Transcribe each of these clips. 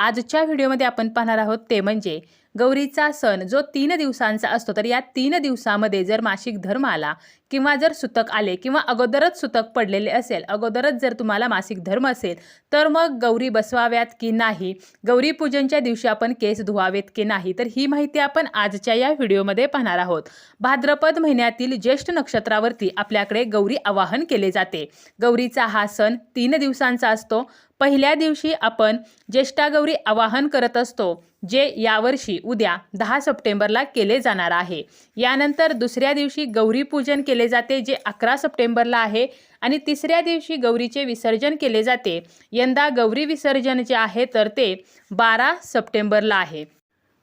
आजच्या व्हिडिओमध्ये आपण पाहणार आहोत ते म्हणजे गौरीचा सण जो तीन दिवसांचा असतो तर या तीन दिवसामध्ये जर मासिक धर्म आला किंवा जर सुतक आले किंवा अगोदरच सुतक पडलेले असेल अगोदरच जर तुम्हाला मासिक धर्म असेल तर मग गौरी बसवाव्यात की नाही? गौरी पूजनच्या दिवशी आपण केस धुवावेत की नाही? तर ही माहिती आपण आजच्या या व्हिडिओमध्ये पाहणार आहोत. भाद्रपद महिन्यातील ज्येष्ठ नक्षत्रावरती आपल्याकडे गौरी आवाहन केले जाते. गौरीचा हा सण तीन दिवसांचा असतो. पहिल्या दिवशी आपण ज्येष्ठा गौरी आवाहन करत असतो जे यावर्षी उद्या दहा सप्टेंबरला केले जाणार आहे. यानंतर दुसऱ्या दिवशी गौरी पूजन केले जाते जे अकरा सप्टेंबरला आहे आणि तिसऱ्या दिवशी गौरीचे विसर्जन केले जाते. यंदा गौरी विसर्जन जे आहे तर ते बारा सप्टेंबरला आहे.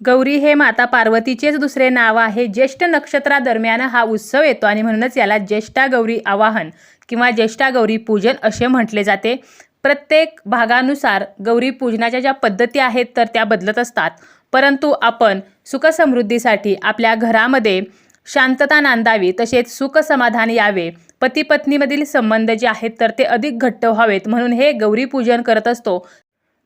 गौरी हे माता पार्वतीचेच दुसरे नाव आहे. ज्येष्ठ नक्षत्रादरम्यान हा उत्सव येतो आणि म्हणूनच याला ज्येष्ठा गौरी आवाहन किंवा ज्येष्ठा गौरी पूजन असे म्हटले जाते. प्रत्येक भागानुसार गौरी पूजनाच्या ज्या पद्धती आहेत तर त्या बदलत असतात. परंतु आपण सुखसमृद्धीसाठी आपल्या घरामध्ये शांतता नांदावी तसेच सुख समाधान यावे. पती पत्नीमधील संबंध जे आहेत तर ते अधिक घट्ट व्हावेत. म्हणून हे गौरी पूजन करत असतो.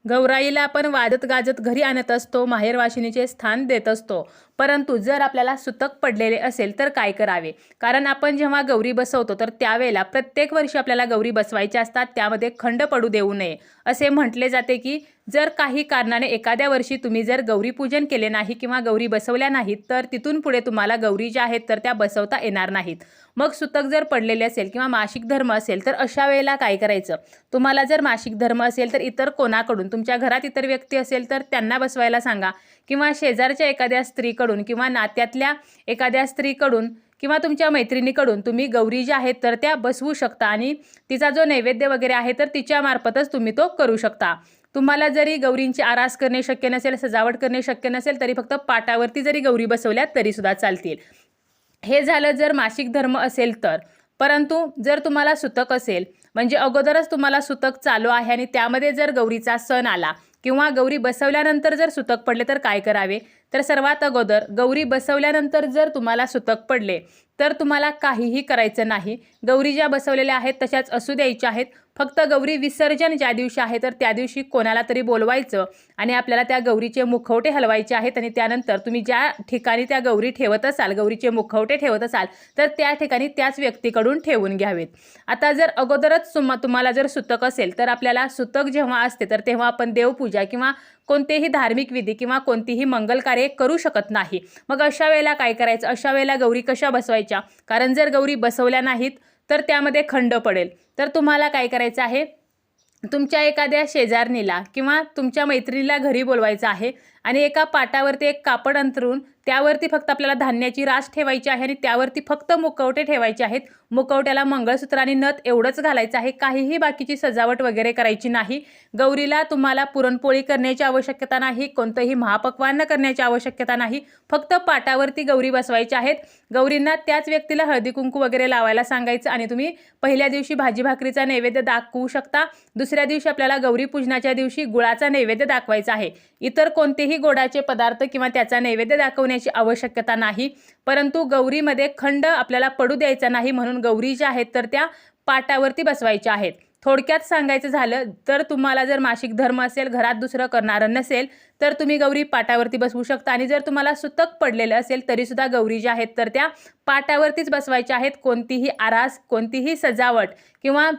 गौराईला आपण वाजत गाजत घरी आणत असतो माहेरवाशिनीचे स्थान देत असतो. परंतु जर आपल्याला सुतक पडलेले असेल तर काय करावे? कारण आपण जेव्हा गौरी बसवतो तर त्यावेळेला प्रत्येक वर्षी आपल्याला गौरी बसवायच्या असतात. त्यामध्ये खंड पडू देऊ नये. असे म्हटले जाते की जर काही कारणाने एखाद्या वर्षी तुम्ही जर गौरी पूजन केले नाही किंवा गौरी बसवल्या नाहीत तर तिथून पुढे तुम्हाला गौरी ज्या आहेत तर त्या बसवता येणार नाहीत. मग सुतक जर पडलेले असेल किंवा मासिक धर्म असेल तर अशा वेळेला काय करायचं? तुम्हाला जर मासिक धर्म असेल तर इतर कोणाकडून? तुमच्या घरात इतर व्यक्ती असेल तर त्यांना बसवायला सांगा. किंवा शेजारच्या एखाद्या स्त्रीकडून किंवा नात्यातल्या एखाद्या स्त्रीकडून किंवा तुमच्या मैत्रिणीकडून तुम्ही गौरी ज्या आहेत तर त्या बसवू शकता आणि तिचा जो नैवेद्य वगैरे आहे तर तिच्यामार्फतच तुम्ही तो करू शकता. तुम्हाला जरी गौरींची आरास करणे शक्य नसेल सजावट करणे शक्य नसेल तरी फक्त पाटावरती जरी गौरी बसवल्या तरीसुद्धा चालतील. हे झालं जर मासिक धर्म असेल तर. परंतु जर तुम्हाला सुतक असेल म्हणजे अगोदरच तुम्हाला सुतक चालू आहे आणि त्यामध्ये जर गौरीचा सण आला किंवा गौरी बसवल्यानंतर जर सुतक पडले तर काय करावे? तर सर्वात अगोदर गौरी बसवल्यानंतर जर तुम्हाला सुतक पडले तर तुम्हाला काहीही करायचं नाही. गौरी ज्या बसवलेल्या आहेत तशाच असू द्यायच्या आहेत. फक्त गौरी विसर्जन ज्या दिवशी आहे तर त्या दिवशी कोणाला तरी बोलवायचं आणि आपल्याला त्या गौरीचे मुखवटे हलवायचे आहेत आणि त्यानंतर तुम्ही ज्या ठिकाणी त्या गौरी ठेवत असाल गौरीचे मुखवटे ठेवत असाल तर त्या ठिकाणी त्याच व्यक्तीकडून ठेवून घ्यावेत. आता जर अगोदरच तुम्हाला जर सुतक असेल तर आपल्याला सुतक जेव्हा असते तर तेव्हा आपण देवपूजा किंवा कोणतेही धार्मिक विधी किंवा कोणतीही मंगल कार्य करू शकत नाही. मग अशा वेळेला काय करायचं? अशा वेळेला गौरी कशा बसवायच्या? कारण जर गौरी बसवल्या नाहीत तर त्यामध्ये खंड पडेल. तर तुम्हाला काय करायचं आहे? तुमच्या एखाद्या शेजारणीला किंवा तुमच्या मैत्रिणीला घरी बोलवायचं आहे आणि एका पाटावरती एक कापड अंतरून त्यावरती फक्त आपल्याला धान्याची रास ठेवायची आहे आणि त्यावरती फक्त मुकवटे ठेवायचे आहेत. मुकवट्याला मंगळसूत्र आणि नथ एवढंच घालायचं आहे. काहीही बाकीची सजावट वगैरे करायची नाही. गौरीला तुम्हाला पुरणपोळी करण्याची आवश्यकता नाही. कोणतंही महापक्वान्न करण्याची आवश्यकता नाही. फक्त पाटावरती गौरी बसवायच्या आहेत. गौरींना त्याच व्यक्तीला हळदी कुंकू वगैरे लावायला सांगायचं आणि तुम्ही पहिल्या दिवशी भाजी भाकरीचा नैवेद्य दाखवू शकता. दुसऱ्या दिवशी आपल्याला गौरी पूजनाच्या दिवशी गुळाचा नैवेद्य दाखवायचा आहे. इतर कोणतेही गोडाचे पदार्थ किंवा त्याचा नैवेद्य दाखवण्याची आवश्यकता नाही. परंतु गौरीमध्ये खंड आपल्याला पडू द्यायचा नाही म्हणून गौरी ज्या आहेत तर त्या पाटावरती बसवायच्या आहेत. थोडक्यात सांगायचं झालं तर तुम्हाला जर मासिक धर्म असेल घरात दुसरं करणारं नसेल तर तुम्ही गौरी पाटावरती बसवू शकता. आणि जर तुम्हाला सुतक पडलेलं असेल तरीसुद्धा गौरी ज्या आहेत तर त्या पाटावरतीच बसवायच्या आहेत. कोणतीही आरास कोणतीही सजावट किंवा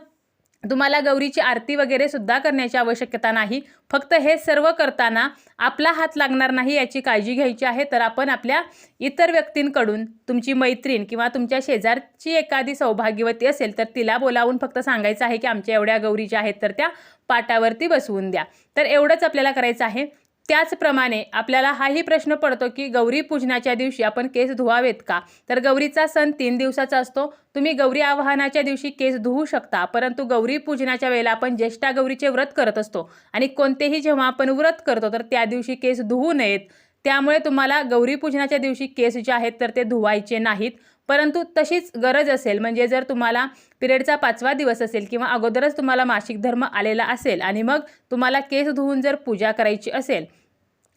तुम्हाला गौरीची आरती वगैरे सुद्धा करण्याची आवश्यकता नाही. फक्त हे सर्व करताना आपला हात लागणार नाही याची काळजी घ्यायची आहे तर आपण आपल्या इतर व्यक्तींकडून तुमची मैत्रीण किंवा तुमच्या शेजारची एखादी सौभाग्यवती असेल तर तिला बोलावून फक्त सांगायचं आहे की आमच्या एवढ्या गौरी ज्या आहेत तर त्या पाटावरती बसवून द्या. तर एवढंच आपल्याला करायचं आहे. त्याचप्रमाणे आपल्याला हाही प्रश्न पडतो की गौरी पूजनाच्या दिवशी आपण केस धुवावेत का? तर गौरीचा सण तीन दिवसाचा असतो. तुम्ही गौरी आवाहनाच्या दिवशी केस धुवू शकता परंतु गौरी पूजनाच्या वेळेला आपण ज्येष्ठा गौरीचे व्रत करत असतो. आणि कोणतेही जेव्हा आपण व्रत करतो तर त्या दिवशी केस धुवू नयेत. त्यामुळे तुम्हाला गौरी पूजनाच्या दिवशी केस जे आहेत तर ते धुवायचे नाहीत. परंतु तशीच गरज असेल म्हणजे जर तुम्हाला पिरियडचा पाचवा दिवस असेल किंवा अगोदरच तुम्हाला मासिक धर्म आलेला असेल आणि मग तुम्हाला केस धुवून जर पूजा करायची असेल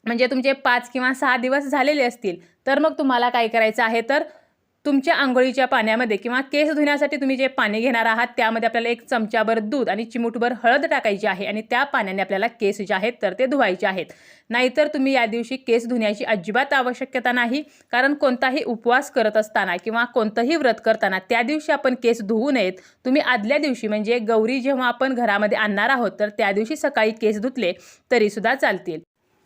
म्हणजे तुमचे पाच किंवा सहा दिवस झालेले असतील तर मग तुम्हाला काय करायचं आहे? तर तुमच्या आंघोळीच्या पाण्यामध्ये किंवा केस धुण्यासाठी तुम्ही जे पाणी घेणार आहात त्यामध्ये आपल्याला एक चमचाभर दूध आणि चिमूटभर हळद टाकायची आहे आणि त्या पाण्याने आपल्याला केस जे आहेत तर ते धुवायचे आहेत. नाहीतर तुम्ही या दिवशी केस धुण्याची अजिबात आवश्यकता नाही कारण कोणताही उपवास करत असताना किंवा कोणतंही व्रत करताना त्या दिवशी आपण केस धुवू नयेत. तुम्ही आदल्या दिवशी म्हणजे गौरी जेव्हा आपण घरामध्ये आणणार आहोत तर त्या दिवशी सकाळी केस धुतले तरीसुद्धा चालतील.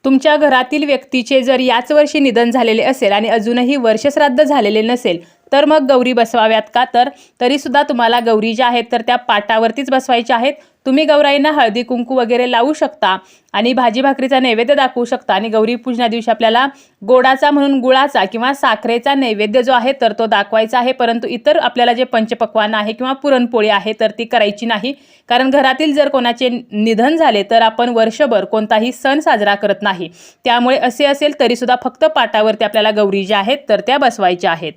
तुमच्या घरातील व्यक्तीचे जर याच वर्षी निधन झालेले असेल आणि अजूनही वर्षश्राद्ध झालेले नसेल तर मग गौरी बसवाव्यात का? तर तरीसुद्धा तुम्हाला गौरी ज्या आहेत तर त्या पाटावरतीच बसवायच्या आहेत. तुम्ही गौराईंना हळदी कुंकू वगैरे लावू शकता आणि भाजी भाकरीचा नैवेद्य दाखवू शकता आणि गौरी पूजना दिवशी आपल्याला गोडाचा म्हणून गुळाचा किंवा साखरेचा नैवेद्य जो आहे तर तो दाखवायचा आहे. परंतु इतर आपल्याला जे पंचपक्वान आहे किंवा पुरणपोळी आहे तर ती करायची नाही. कारण घरातील जर कोणाचे निधन झाले तर आपण वर्षभर कोणताही सण साजरा करत नाही. त्यामुळे असे असेल तरीसुद्धा फक्त पाटावरती आपल्याला गौरी ज्या आहेत तर त्या बसवायच्या आहेत.